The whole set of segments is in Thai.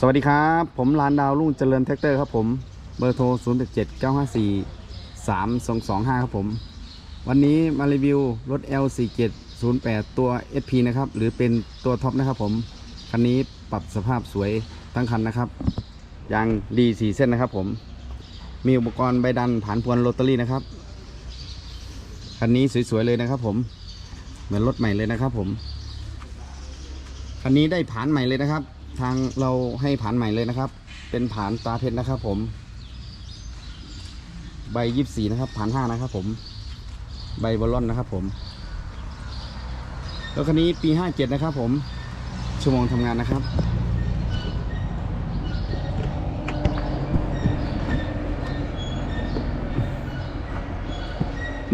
สวัสดีครับ ผมลานดาวรุ่งเจริญแท็กเตอร์ครับผม เบอร์โทร0 7 9 5 4 3 2 2 5 ครับผม วันนี้มารีวิวรถ L47 08 ตัว SP นะครับ หรือเป็นตัวท็อปนะครับผม คันนี้ปรับสภาพสวยทั้งคันนะครับยางดีสีเส้นนะครับผม มีอุปกรณ์ใบดันผ่านพวนโรตารี่นะครับ คันนี้สวยๆเลยนะครับผม เหมือนรถใหม่เลยนะครับผม คันนี้ได้ผ่านใหม่เลยนะครับ ทางเราให้ผ่านใหม่เลยนะครับ เป็นผ่านตาเพชรนะครับ ผม ใบยี่สี่นะครับ ผ่านห้านะครับ ผม ใบบอลลอนนะครับ ผมแล้วคันนี้ปีห้าเจ็ดนะครับ ผม ชั่วโมงทำงานนะครับ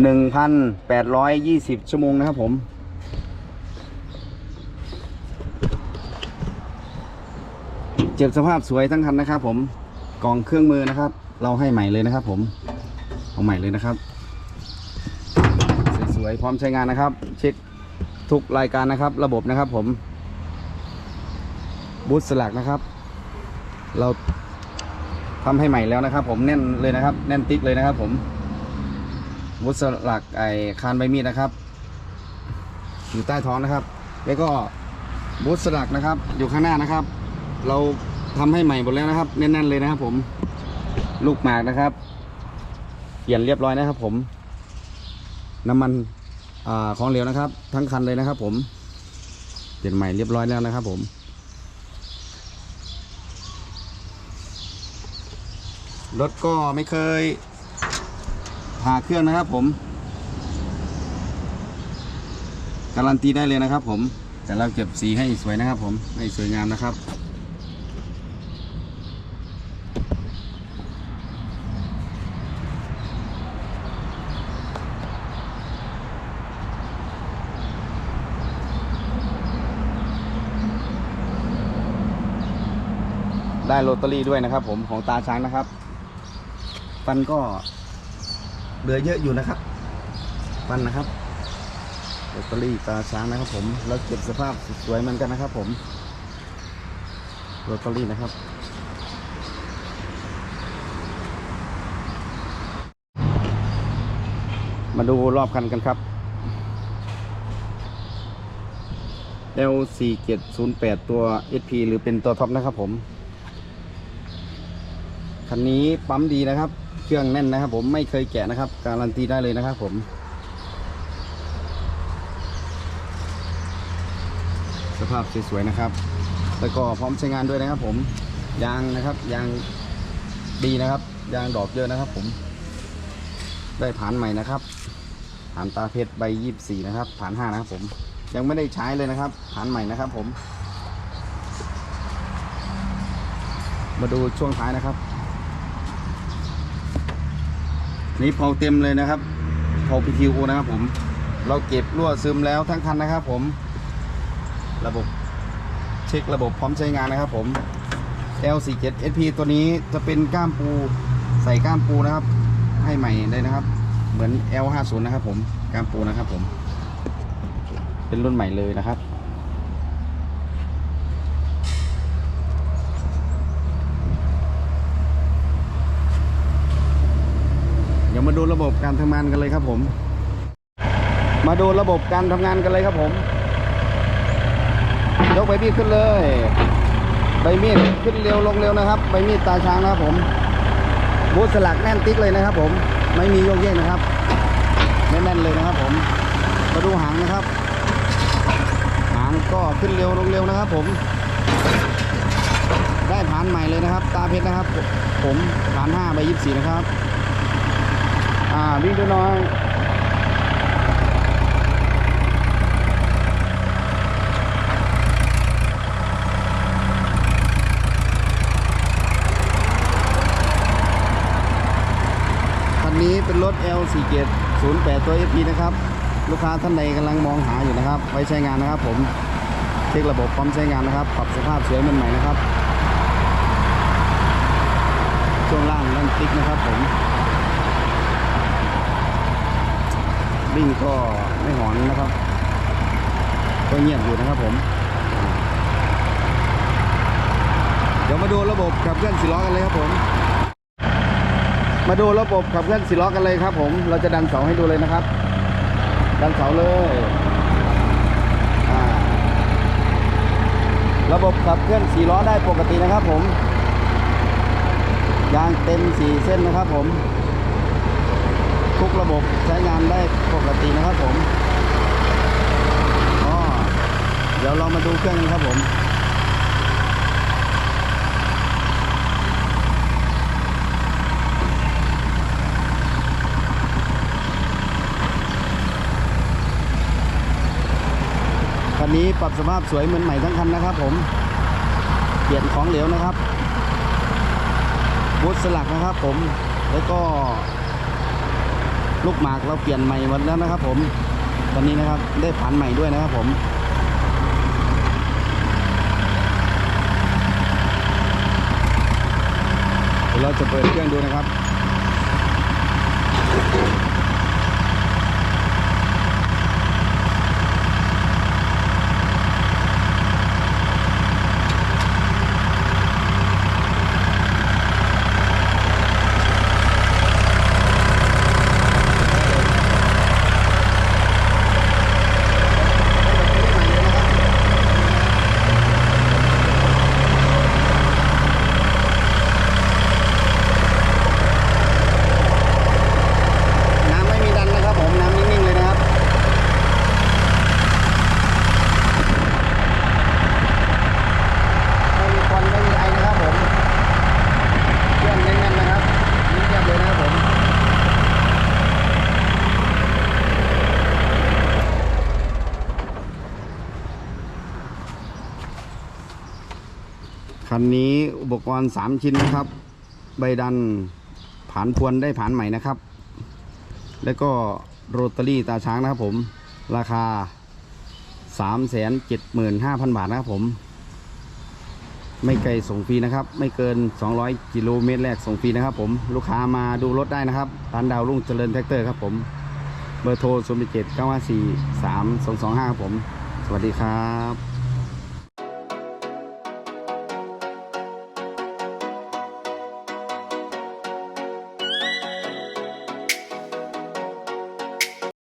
หนึ่งพันแปดร้อยยี่สิบชั่วโมงนะครับผม เจ็บสภาพสวยทั้งคันนะครับ ผมกองเครื่องมือนะครับ เราให้ใหม่เลยนะครับ ผมเอาใหม่เลยนะครับ สวยๆพร้อมใช้งานนะครับ เช็คทุกรายการนะครับ ระบบนะครับ ผมบูธสลักนะครับ เราทำให้ใหม่แล้วนะครับ ผมแน่นเลยนะครับ แน่นติ๊กเลยนะครับ ผมบูธสลักไอคานใบมีดนะครับ อยู่ใต้ท้องนะครับ แล้วก็บูธสลักนะครับ อยู่ข้างหน้านะครับ เรา ทำให้ใหม่หมดแล้วนะครับแน่นๆเลยนะครับ ผม ลูกหมากนะครับ เปลี่ยนเรียบร้อยนะครับ ผม น้ำมันอของเหลวนะครับ ทั้งคันเลยนะครับ ผม เปลี่ยนใหม่เรียบร้อยแล้วนะครับ ผมรถก็ไม่เคยผ่าเครื่องนะครับ ผม การันตีได้เลยนะครับ ผม แต่เราเก็บสีให้สวยนะครับ ผมให้สวยงามนะครับ ได้โรตารี่ด้วยนะครับผมของตาช้างนะครับ ฟันก็เหลือเยอะอยู่นะครับ ฟันนะครับโรตารี่ตาช้างนะครับ ผมแล้วเก็บสภาพสวยเหมือนกันนะครับ ผมโรตารี่นะครับมาดูรอบคันกันครับ L4708 ตัว SP หรือเป็นตัวท็อปนะครับผม คันนี้ปั๊มดีนะครับ เครื่องแน่นนะครับ ผมไม่เคยแกะนะครับ การันตีได้เลยนะครับ ผมสภาพสวยๆนะครับ แล้วก็พร้อมใช้งานด้วยนะครับ ผม ยางนะครับ ยางดีนะครับ ยางดอกเยอะนะครับ ผม ได้ผ่านใหม่นะครับ ผ่านตาเพชรใบยี่สี่นะครับ ผ่านห้านะครับ ผม ยังไม่ได้ใช้เลยนะครับ ผ่านใหม่นะครับ ผม มาดูช่วงท้ายนะครับ นี่เผาเต็มเลยนะครับเผา PTO นะครับผม เราเก็บรั่วซึมแล้วทั้งคันนะครับผม ระบบเช็คระบบพร้อมใช้งานนะครับผม L47 SP ตัวนี้จะเป็นก้ามปูใส่ก้ามปูนะครับ ให้ใหม่เลยนะครับ เหมือน L50 นะครับผมก้ามปูนะครับผม เป็นรุ่นใหม่เลยนะครับ เดี๋ยว มาดูระบบการทำงานกันเลยครับผม มาดูระบบการทำงานกันเลยครับผมยกใบมีดขึ้นเลย ใบมีดขึ้นเร็วลงเร็วนะครับ ใบมีดตาช้างนะครับผม บูทสลักแน่นติ๊กเลยนะครับ ผม ไม่มีโยกเยกนะครับ แน่นๆเลยนะครับ ผม มาดูหางนะครับ หางก็ขึ้นเร็วลงเร็วนะครับ ผม ได้ฐานใหม่เลยนะครับ ตาเพชรนะครับ ผมฐาน5ใบ24นะครับ อ่าวิ่งดูหน่อยคันนี้เป็นรถ L47 08 ตัว FP นะครับ ลูกค้าท่านใดกำลังมองหาอยู่นะครับ ไว้ใช้งานนะครับผม เช็คระบบพร้อมใช้งานนะครับ ปรับสภาพสวยเหมือนใหม่นะครับ ช่วงล่างนั่นติ๊กนะครับผม วิ่งก็ไม่หอนนะครับ ก็เงียบอยู่นะครับผม เดี๋ยวมาดูระบบขับเคลื่อนสีล้อกันเลยครับผม มาดูระบบขับเคลื่อนสีล้อกันเลยครับ ผม เราจะดันเสาให้ดูเลยนะครับ ดันเสาเลยระบบขับเคลื่อนสีล้อได้ปกตินะครับผมยางเต็มสีเส้นนะครับผม ทุกระบบใช้งานได้ปกตินะครับผมอ๋อเดี๋ยวเรามาดูเครื่องกันครับผมคันนี้ปรับสภาพสวยเหมือนใหม่ทั้งคันนะครับผม เปลี่ยนของเหลวนะครับบูธสลักนะครับผม แล้วก็ ลูกหมากเราเปลี่ยนใหม่หมดแล้วนะครับ ผมตอนนี้นะครับได้ผ่านใหม่ด้วยนะครับผมเดี๋ยวเราจะเปิดเครื่องดูนะครับ น้ำไม่มีดันนะครับผม น้ำนิ่งๆเลยนะครับ ไม่มีควันไม่มีไอนะครับผมเครื่องแน่นๆนะครับนิ่งเรียบเลยนะครับผม คันนี้อุปกรณ์ 3 ชิ้นนะครับ ใบดันผ่านพวนได้ผ่านใหม่นะครับ แล้วก็โรตารี่ตาช้างนะครับผม ราคา 375,000 บาทนะครับผม ไม่ไกลส่งฟรีนะครับ ไม่เกิน 200 กิโลเมตรแรกส่งฟรีนะครับผม ลูกค้ามาดูรถได้นะครับร้านดาวรุ่งเจริญแท็กเตอร์ครับผม เบอร์โทร 0 7 9 5 4 3 2 2 5ครับผม สวัสดีครับ